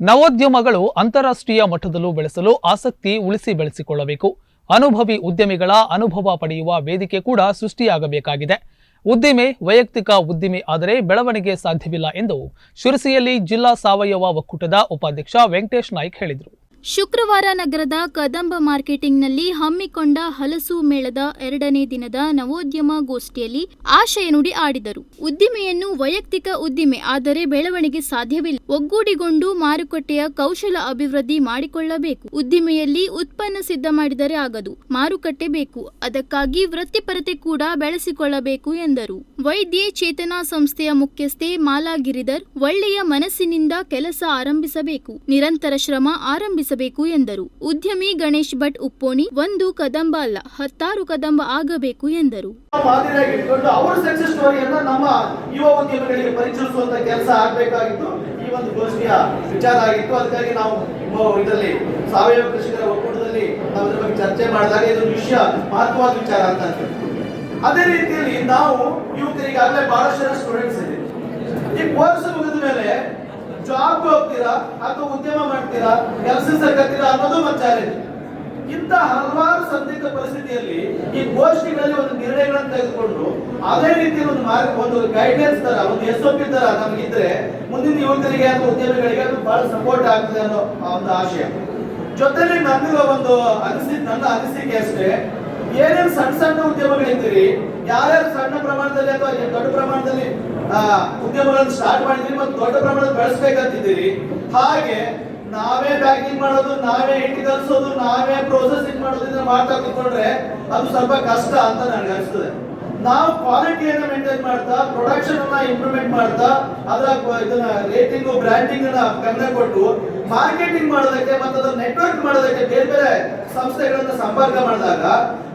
ನವೋದ್ಯಮಗಳು ಅಂತಾರಾಷ್ಟ್ರೀಯ ಮಟ್ಟದಲ್ಲೂ ಬೆಳೆಸಲು ಆಸಕ್ತಿ ಉಳಿಸಿ ಬೆಳೆಸಿಕೊಳ್ಳಬೇಕು. ಅನುಭವಿ ಉದ್ಯಮಿಗಳ ಅನುಭವ ಪಡೆಯುವ ವೇದಿಕೆ ಕೂಡ ಸೃಷ್ಟಿಯಾಗಬೇಕಾಗಿದೆ. ಉದ್ದಿಮೆ ವೈಯಕ್ತಿಕ ಉದ್ದಿಮೆ ಆದರೆ ಬೆಳವಣಿಗೆ ಸಾಧ್ಯವಿಲ್ಲ ಎಂದು ಶಿರಸಿಯಲ್ಲಿ ಜಿಲ್ಲಾ ಸಾವಯವ ಒಕ್ಕೂಟದ ಉಪಾಧ್ಯಕ್ಷ ವೆಂಕಟೇಶ್ ನಾಯ್ಕ್ ಹೇಳಿದರು. ಶುಕ್ರವಾರ ನಗರದ ಕದಂಬ ಮಾರ್ಕೆಟಿಂಗ್ನಲ್ಲಿ ಹಮ್ಮಿಕೊಂಡ ಹಲಸು ಮೇಳದ ಎರಡನೇ ದಿನದ ನವೋದ್ಯಮ ಗೋಷ್ಠಿಯಲ್ಲಿ ಆಶಯ ನುಡಿ ಆಡಿದರು. ಉದ್ದಿಮೆಯನ್ನು ವೈಯಕ್ತಿಕ ಉದ್ದಿಮೆ, ಆದರೆ ಬೆಳವಣಿಗೆ ಸಾಧ್ಯವಿಲ್ಲ. ಒಗ್ಗೂಡಿಗೊಂಡು ಮಾರುಕಟ್ಟೆಯ ಕೌಶಲ ಅಭಿವೃದ್ಧಿ ಮಾಡಿಕೊಳ್ಳಬೇಕು. ಉದ್ದಿಮೆಯಲ್ಲಿ ಉತ್ಪನ್ನ ಸಿದ್ಧ ಮಾಡಿದರೆ ಆಗದು. ಮಾರುಕಟ್ಟೆ ಬೇಕು. ಅದಕ್ಕಾಗಿ ವೃತ್ತಿಪರತೆ ಕೂಡ ಬೆಳೆಸಿಕೊಳ್ಳಬೇಕು ಎಂದರು. ವೈದ್ಯ ಚೇತನಾ ಸಂಸ್ಥೆಯ ಮುಖ್ಯಸ್ಥೆ ಮಾಲಾ ಗಿರಿಧರ್ ಒಳ್ಳೆಯ ಮನಸ್ಸಿನಿಂದ ಕೆಲಸ ಆರಂಭಿಸಬೇಕು. ನಿರಂತರ ಶ್ರಮ ಆರಂಭಿಸಬೇಕು ಎಂದರು. ಉದ್ಯಮಿ ಗಣೇಶ್ ಭಟ್ ಉಪ್ಪೋಣಿ, ಒಂದು ಕದಂಬ ಅಲ್ಲ, ಹತ್ತಾರು ಕದಂಬ ಆಗಬೇಕು ಎಂದರು. ಅವರ ಸಕ್ಸಸ್ ಸ್ಟೋರಿಯನ್ನ ನಮ್ಮ ಯುವ ಉದ್ಯಮಿಗಳಿಗೆ ಪರಿಚಯಿಸುವಂತ ಕೆಲಸ ಆಗ್ಬೇಕಾಗಿತ್ತು. ಈ ಒಂದು ಗೋಷ್ಠಿಯ ವಿಚಾರ ಆಗಿತ್ತು. ಅದಕ್ಕಾಗಿ ನಾವು ಇದರಲ್ಲಿ, ಸಾವಯವ ಕೃಷಿಕರ ಒಕ್ಕೂಟದಲ್ಲಿ ನಾವು ಬಗ್ಗೆ ಚರ್ಚೆ ಮಾಡಿದಾಗ ಇದು ವಿಷಯ, ಮಹತ್ವವಾದ ವಿಚಾರ ಅಂತ. ಅದೇ ರೀತಿಯಲ್ಲಿ ನಾವು ಯುವಕರಿಗೆ, ಆಗಲೇ ಬಹಳಷ್ಟು ಸ್ಟೂಡೆಂಟ್ಸ್ ಇದೆ. ಈ ಕೋರ್ಸ್ ಮುಗಿದ ಮೇಲೆ ಜಾಬ್ ಹೋಗ್ತೀರಾ ಅಥವಾ ಉದ್ಯಮ ಮಾಡ್ತೀರಾ, ಕೆಲಸ ಸರ್ಕತ್ತೀರಾ ಅನ್ನೋದು ಒಂದು ಚಾಲೆಂಜ್ ಇಂಥ ಹಲವಾರು ಸಂದಿಗ್ಧ ಪರಿಸ್ಥಿತಿಯಲ್ಲಿ ಈ ಗೋಷ್ಠಿಗಳಲ್ಲಿ ಒಂದು ನಿರ್ಣಯಗಳನ್ನು ತೆಗೆದುಕೊಂಡು ಅದೇ ರೀತಿ ಒಂದು ಮಾರ್ಗ, ಒಂದು ಗೈಡ್ಲೈನ್ಸ್ ತರ, ಒಂದು ಎಸ್ ಒ ಪಿ ತರ ನಮಗಿದ್ರೆ ಮುಂದಿನ ಯುವಕರಿಗೆ ಅಥವಾ ಉದ್ಯಮಿಗಳಿಗೆ ಅದು ಬಹಳ ಸಪೋರ್ಟ್ ಆಗ್ತದೆ ಅನ್ನೋ ಒಂದು ಆಶಯ. ಜೊತೆಲಿ ನನಗೆ ಒಂದು ಅನಿಸಿ, ನನ್ನ ಅನಿಸಿಕೆ ಅಷ್ಟೇ. ಏನೇನು ಸಣ್ಣ ಸಣ್ಣ ಉದ್ಯಮಗಳಿದ್ದೀರಿ ಯಾರ್ಯಾರು ಸಣ್ಣ ಪ್ರಮಾಣದಲ್ಲಿ ಅಥವಾ ದೊಡ್ಡ ಪ್ರಮಾಣದಲ್ಲಿ ಉದ್ಯಮಗಳನ್ನು ಸ್ಟಾರ್ಟ್ ಮಾಡಿದ್ರಿ ಮತ್ತು ದೊಡ್ಡ ಪ್ರಮಾಣದಲ್ಲಿ ಬೆಳೆಸ್ಬೇಕಂತಿದ್ದೀರಿ, ಹಾಗೆ ನಾವೇ ಪ್ಯಾಕಿಂಗ್ ಮಾಡೋದು, ನಾವೇ ಇಟ್ಟು ಕಲಿಸೋದು ನಾವೇ ಪ್ರೋಸೆಸಿಂಗ್ ಮಾಡೋದು ಇದನ್ನ ಮಾಡ್ತಾ ಕೂತ್ಕೊಂಡ್ರೆ ಅದು ಸ್ವಲ್ಪ ಕಷ್ಟ ಅಂತ ನನಗೆ ಅನಿಸ್ತದೆ. ನಾವು ಕ್ವಾಲಿಟಿಯನ್ನು ಮೇಂಟೈನ್ ಮಾಡ್ತಾ ಪ್ರೊಡಕ್ಷನ್ ಅನ್ನ ಇಂಪ್ರೂವ್ಮೆಂಟ್ ಮಾಡ್ತಾ, ಅದರ ಇದನ್ನ ರೇಟಿಂಗ್ ಬ್ರ್ಯಾಂಡಿಂಗ್ ಅನ್ನ ಕಂಡ ಕೊಟ್ಟು ಮಾರ್ಕೆಟಿಂಗ್ ಮಾಡೋದಕ್ಕೆ ಮತ್ತು ಅದರ ನೆಟ್ವರ್ಕ್ ಮಾಡೋದಕ್ಕೆ ಬೇರೆ ಬೇರೆ ಸಂಸ್ಥೆಗಳನ್ನ ಸಂಪರ್ಕ ಮಾಡಿದಾಗ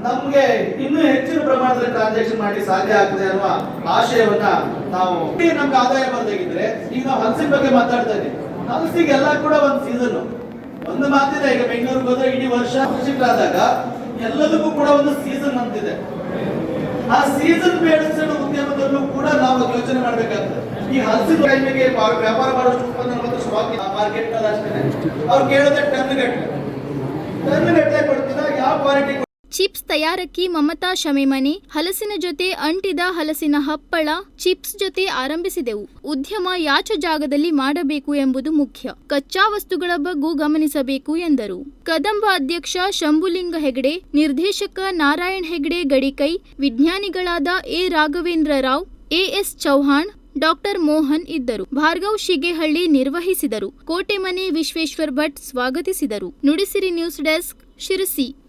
ನಮ್ಗೆ ಇನ್ನೂ ಹೆಚ್ಚಿನ ಪ್ರಮಾಣದಲ್ಲಿ ಟ್ರಾನ್ಸಾಕ್ಷನ್ ಮಾಡಿ ಸಾಧ್ಯ ಆಗ್ತದೆ ಅನ್ನುವ ಆಶಯವನ್ನ ನಾವು ನಮ್ಗೆ ಆದಾಯ ಬಂದಾಗಿದ್ರೆ ಈಗ ನಾವು ಹಲಸಿನ ಬಗ್ಗೆ ಮಾತಾಡ್ತಾ ಇದ್ದೀವಿ. ಹಲಸಿಗೆಲ್ಲ ಕೂಡ ಒಂದು ಸೀಸನ್ ಒಂದು ಮಾತಿದೆ, ಈಗ ಬೆಂಗಳೂರಿಗೆ ಹೋದ್ರೆ ಇಡೀ ವರ್ಷ ಕೃಷಿಕರಾದಾಗ ಎಲ್ಲದಕ್ಕೂ ಕೂಡ ಒಂದು ಸೀಸನ್ ಅಂತಿದೆ. ಆ ಸೀಸನ್ ಬೇಸ್ಡ್ ಉದ್ಯಮದಲ್ಲೂ ಕೂಡ ನಾವು ಯೋಚನೆ ಮಾಡಬೇಕಾಗ್ತದೆ. ಈ ಹಲಸಿನ ಟೈಮಿಗೆ ವ್ಯಾಪಾರ ಮಾಡೋಷ್ಟು ಉತ್ಪನ್ನ ಮತ್ತು ಸ್ಟಾಕ್ ಮಾರ್ಕೆಟ್ ಅಷ್ಟೇ. ಅವ್ರು ಕೇಳೋದೇ ಟನ್ ಗಟ್ಟಲೆ. ಟನ್ ಗಟ್ಟಲೆ ಕೊಡ್ತೀರಾ? ಯಾವ ಕ್ವಾಲಿಟಿ ಚಿಪ್ಸ್ ತಯಾರಕಿ ಮಮತಾ ಶಮಿಮನಿ ಹಲಸಿನ ಜೊತೆ ಅಂಟಿದ ಹಲಸಿನ ಹಪ್ಪಳ ಚಿಪ್ಸ್ ಜೊತೆ ಆರಂಭಿಸಿದೆವು. ಉದ್ಯಮ ಯಾಚ ಜಾಗದಲ್ಲಿ ಮಾಡಬೇಕು ಎಂಬುದು ಮುಖ್ಯ. ಕಚ್ಚಾ ವಸ್ತುಗಳ ಬಗ್ಗೂ ಗಮನಿಸಬೇಕು ಎಂದರು. ಕದಂಬ ಅಧ್ಯಕ್ಷ ಶಂಭುಲಿಂಗ ಹೆಗಡೆ, ನಿರ್ದೇಶಕ Narayan Hegde Gadikai, ವಿಜ್ಞಾನಿಗಳಾದ A. Raghavendra Rao AS Chauhan doctor Mohan ಇದ್ದರು. ಭಾರ್ಗವ್ ಶಿಗೇಹಳ್ಳಿ ನಿರ್ವಹಿಸಿದರು. ಕೋಟೆಮನೆ ವಿಶ್ವೇಶ್ವರ್ ಭಟ್ ಸ್ವಾಗತಿಸಿದರು. Nudisiri news desk Sirsi.